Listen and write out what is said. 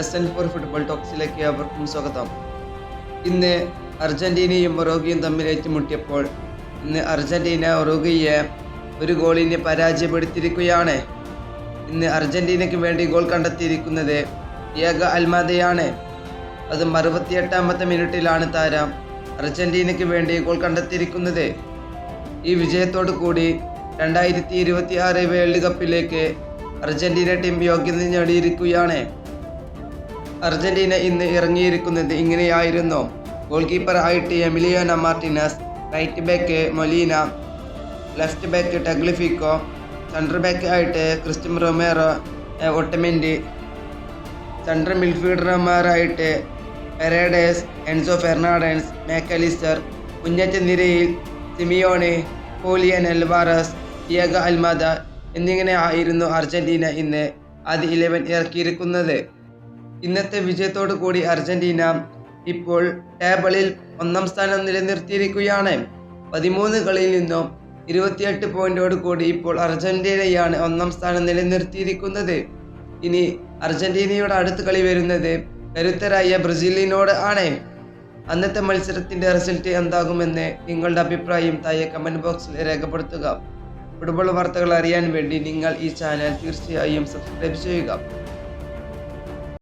S N four football ടോക്സിലേക്ക് അവർക്കും സ്വാഗതം. ഇന്ന് അർജന്റീനയും ഒറോഗയും തമ്മിൽ ഏറ്റുമുട്ടിയപ്പോൾ ഇന്ന് അർജന്റീന ഒറോഗയെ ഒരു ഗോളിന് പരാജയപ്പെടുത്തിയിരിക്കുകയാണ്. ഇന്ന് അർജന്റീനയ്ക്ക് വേണ്ടി ഗോൾ കണ്ടെത്തിയിരിക്കുന്നത് ഏക അൽമാദയാണ്. അതും അറുപത്തിയെട്ടാമത്തെ മിനിറ്റിലാണ് താരം അർജന്റീനയ്ക്ക് വേണ്ടി ഗോൾ കണ്ടെത്തിയിരിക്കുന്നത്. ഈ വിജയത്തോടു കൂടി രണ്ടായിരത്തി ഇരുപത്തി ആറ് വേൾഡ് കപ്പിലേക്ക് അർജന്റീന ടീം യോഗ്യത നേടിയിരിക്കുകയാണ്. അർജന്റീന ഇന്ന് ഇറങ്ങിയിരിക്കുന്നത് ഇങ്ങനെയായിരുന്നു. ഗോൾ കീപ്പർ ആയിട്ട് Emiliano Martinez right back Molina left back Tagliafico central back ആയിട്ട് ക്രിസ്റ്റ്യൻ റൊമേറോ എ, Otamendi central മിഡ്ഫീൽഡർമാരായിട്ട് Paredes Enzo Fernandez Mac Allister മുന്നേറ്റ നിരയിൽ സിമിയോണി ഹോലിയൻ എൽവാറസ് ഡിയഗ അൽമാദ എന്നിങ്ങനെ ആയിരുന്നു അർജന്റീന ഇന്ന് ആദ്യ ഇലവൻ ഇറക്കിയിരിക്കുന്നത്. ഇന്നത്തെ വിജയത്തോടു കൂടി അർജന്റീന ഇപ്പോൾ ടേബിളിൽ ഒന്നാം സ്ഥാനം നിലനിർത്തിയിരിക്കുകയാണ്. പതിമൂന്ന് കളിയിൽ നിന്നും ഇരുപത്തിയെട്ട് പോയിന്റോട് കൂടി ഇപ്പോൾ അർജന്റീനയാണ് ഒന്നാം സ്ഥാനം നിലനിർത്തിയിരിക്കുന്നത്. ഇനി അർജന്റീനയുടെ അടുത്ത കളി വരുന്നത് കരുത്തരായ ബ്രസീലിനോട് ആണ്. അന്നത്തെ മത്സരത്തിന്റെ റിസൾട്ട് എന്താകുമെന്ന് നിങ്ങളുടെ അഭിപ്രായം താഴെ കമന്റ് ബോക്സിൽ രേഖപ്പെടുത്തുക. ഫുട്ബോൾ വാർത്തകൾ അറിയാൻ വേണ്ടി നിങ്ങൾ ഈ ചാനൽ തീർച്ചയായും സബ്സ്ക്രൈബ് ചെയ്യുക.